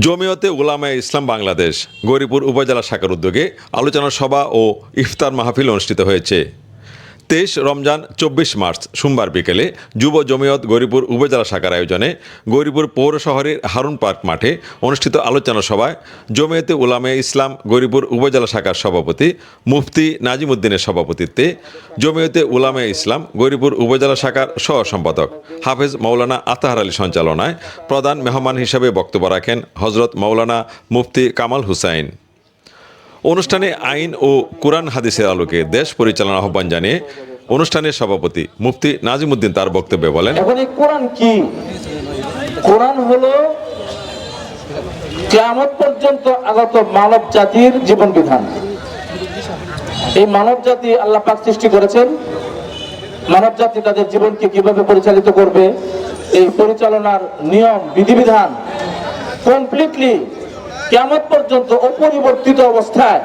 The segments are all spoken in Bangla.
জমিয়তে উলামায় ইসলাম বাংলাদেশ, গৌরীপুর উপজেলা শাখার উদ্যোগে আলোচনা সভা ও ইফতার মাহফিল অনুষ্ঠিত হয়েছে। তেইশ রমজান, চব্বিশ মার্চ, সোমবার বিকেলে যুব জমিয়ত গৌরীপুর উপজেলা শাখার আয়োজনে গৌরীপুর পৌর শহরের হারুন পার্ক মাঠে অনুষ্ঠিত আলোচনা সভায় জমিয়তে উলামে ইসলাম গৌরীপুর উপজেলা শাখার সভাপতি মুফতি নাজিমুদ্দিনের সভাপতিত্বে জমিয়তে উলামে ইসলাম গৌরীপুর উপজেলা শাখার সহ সম্পাদক হাফেজ মৌলানা আতাহার আলী সঞ্চালনায় প্রধান মেহমান হিসেবে বক্তব্য রাখেন হজরত মৌলানা মুফতি কামাল হুসাইন। অনুষ্ঠানে আইন ও কোরআন হাদিসের আলোকে দেশ পরিচালনা আহ্বান জানিয়ে অনুষ্ঠানের সভাপতি মুফতি নাজিমুদ্দিন তার বক্তব্যে বলেন, এখন এই কোরআন কি? কোরআন হলো কেয়ামত পর্যন্ত আগত মানব জাতির জীবন বিধান এই মানব জাতি আল্লাহ পাক সৃষ্টি করেছেন। মানব জাতি তাদের জীবনকে কীভাবে পরিচালিত করবে? এই পরিচালনার নিয়ম, বিধিবিধান কমপ্লিটলি কেমন পর্যন্ত অপরিবর্তিত অবস্থায়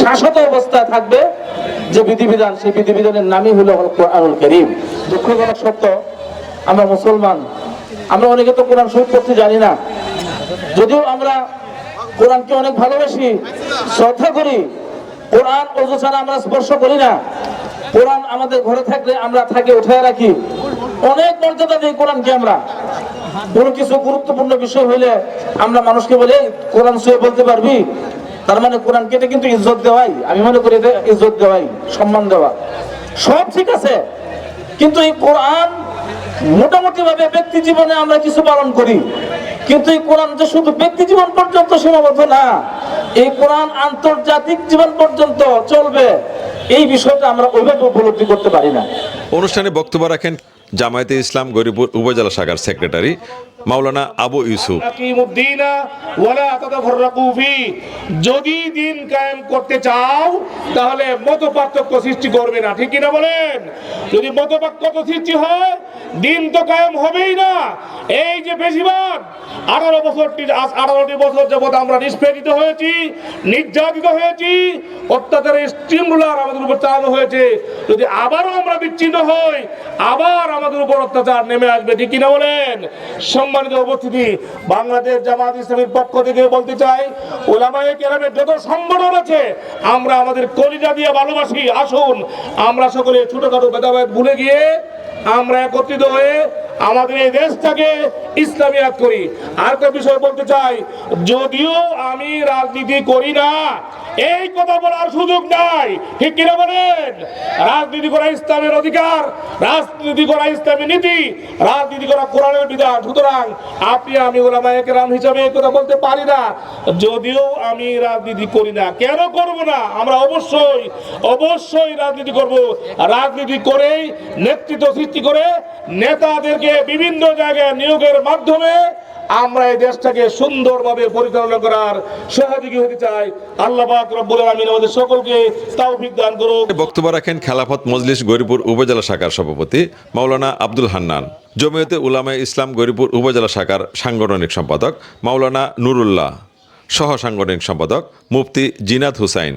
শাসত অবস্থায় থাকবে যে বিধিবিধান, সেই বিধিবিধানের নামই হলো কোরআনুল করিম। দুঃখজনক সত্য, আমরা মুসলমান, আমরা অনেকে তো কোরআন শরীফ করতে জানি না। যদিও আমরা কোরআনকে অনেক ভালোবাসি, শ্রদ্ধা করি, কোরআন অজু আমরা স্পর্শ করি না। কোরআন আমাদের ঘরে থাকলে আমরা থাকে উঠে রাখি। অনেক মর্যাদা দিই কোরআনকে আমরা। কোনো কিছু গুরুত্বপূর্ণ বিষয় হইলে আমরা মানুষকে বলে কোরআন শুয়ে বলতে পারবি? তার মানে কোরআন কেটে কিন্তু ইজ্জত দেওয়াই। আমি মনে করি ইজ্জত দেওয়াই, সম্মান দেওয়া। সব ঠিক আছে। কিন্তু এই কোরআন মোটামুটি ভাবে ব্যক্তি জীবনে আমরা কিছু পালন করি। কিন্তু এই কোরআন যে শুধু ব্যক্তি জীবন পর্যন্ত সীমাবদ্ধ না, এই কোরআন আন্তর্জাতিক জীবন পর্যন্ত চলবে। এই বিষয়টা আমরা ওইভাবে উপলব্ধি করতে পারি না। অনুষ্ঠানে বক্তব্য রাখেন জামায়াতে ইসলাম গরিপুর উপজেলা শাখার সেক্রেটারি মাওলানা আবু ইউসুফ। যদি দিন কায়েম করতে চাও, তাহলে মত পার্থক্য সৃষ্টি করবে না। ঠিক কিনা বলেন? যদি মত পার্থক্য সৃষ্টি হয়, দিন তো কায়েম হবেই না। এই যে বেশিরভাগ আঠারো বছরটি আঠারোটি বছর যাবৎ আমরা নিষ্পেষিত হয়েছি, নির্যাতিত হয়েছি অত্যাচারের স্টিম রুলার আমাদের উপর চালানো হয়েছে। যদি আবারও আমরা বিচ্ছিন্ন হই, আবার আমাদের উপর অত্যাচার নেমে আসবে, ঠিক কিনা বলেন? সম্মানিত উপস্থিতি, বাংলাদেশ জামাত ইসলামের পক্ষ থেকে বলতে চাই, ওলামায়ে কেরামের যত সংগঠন আছে, আমরা আমাদের কলিজা দিয়ে ভালোবাসি, আসুন, আমরা সকলে ছোটখাটো ভেদাভেদ ভুলে গিয়ে আমরা একত্রিত হয়ে আমাদের এই দেশটাকে ইসলামিয়াত করি। আর একটা বিষয় বলতে চাই, যদিও আমি রাজনীতি করি না, এই কথা বলার সুযোগ নাই। ঠিক কিনা বলেন? রাজনীতি করা ইসলামের অধিকার, রাজনীতি করা ইসলামী নীতি, রাজনীতি করা কোরআনের বিধান। সুতরাং আপনি আমি ওলামায়ে কেরাম হিসাবে এই কথা বলতে পারি না। যদিও আমি রাজনীতি করি না। কেন করব না? আমরা অবশ্যই অবশ্যই রাজনীতি করব। রাজনীতি করেই নেতৃত্ব সৃষ্টি করে নেতাদেরকে বিভিন্ন জায়গায় নিয়োগের মাধ্যমে আমরা এই দেশটাকে সুন্দরভাবে পরিচালনা করার সহযোগী হতে চাই। আল্লাহ রব্বুল আলামিন আমাদের সকলকে তৌফিক দান করুক। বক্তব্য রাখেন খেলাফত মজলিস গৌরীপুর উপজেলা শাখার সভাপতি মাওলানা আব্দুল হান্নান, জমিয়তে উলামায়ে ইসলাম গৌরীপুর উপজেলা শাখার সাংগঠনিক সম্পাদক মাওলানা নুরুল্লাহ সহ সাংগঠনিক সম্পাদক মুফতি জিনাত হুসাইন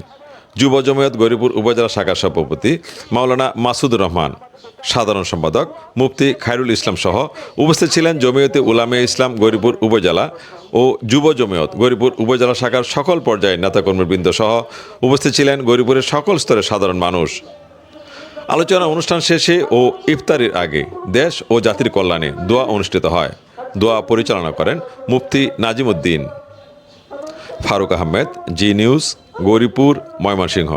যুব জমিয়ত গৌরীপুর উপজেলা শাখার সভাপতি মাওলানা মাসুদুর রহমান, সাধারণ সম্পাদক মুফতি খায়রুল ইসলাম সহ উপস্থিত ছিলেন জমিয়তে উলামে ইসলাম গৌরীপুর উপজেলা ও যুব জমিয়ত গৌরীপুর উপজেলা শাখার সকল পর্যায়ের নেতাকর্মীবৃন্দ সহ উপস্থিত ছিলেন গৌরীপুরের সকল স্তরের সাধারণ মানুষ। আলোচনা অনুষ্ঠান শেষে ও ইফতারির আগে দেশ ও জাতির কল্যাণে দোয়া অনুষ্ঠিত হয়। দোয়া পরিচালনা করেন মুফতি নাজিমুদ্দিন। ফারুক আহমেদ জি নিউজ গৌরীপুর ময়মনসিংহ।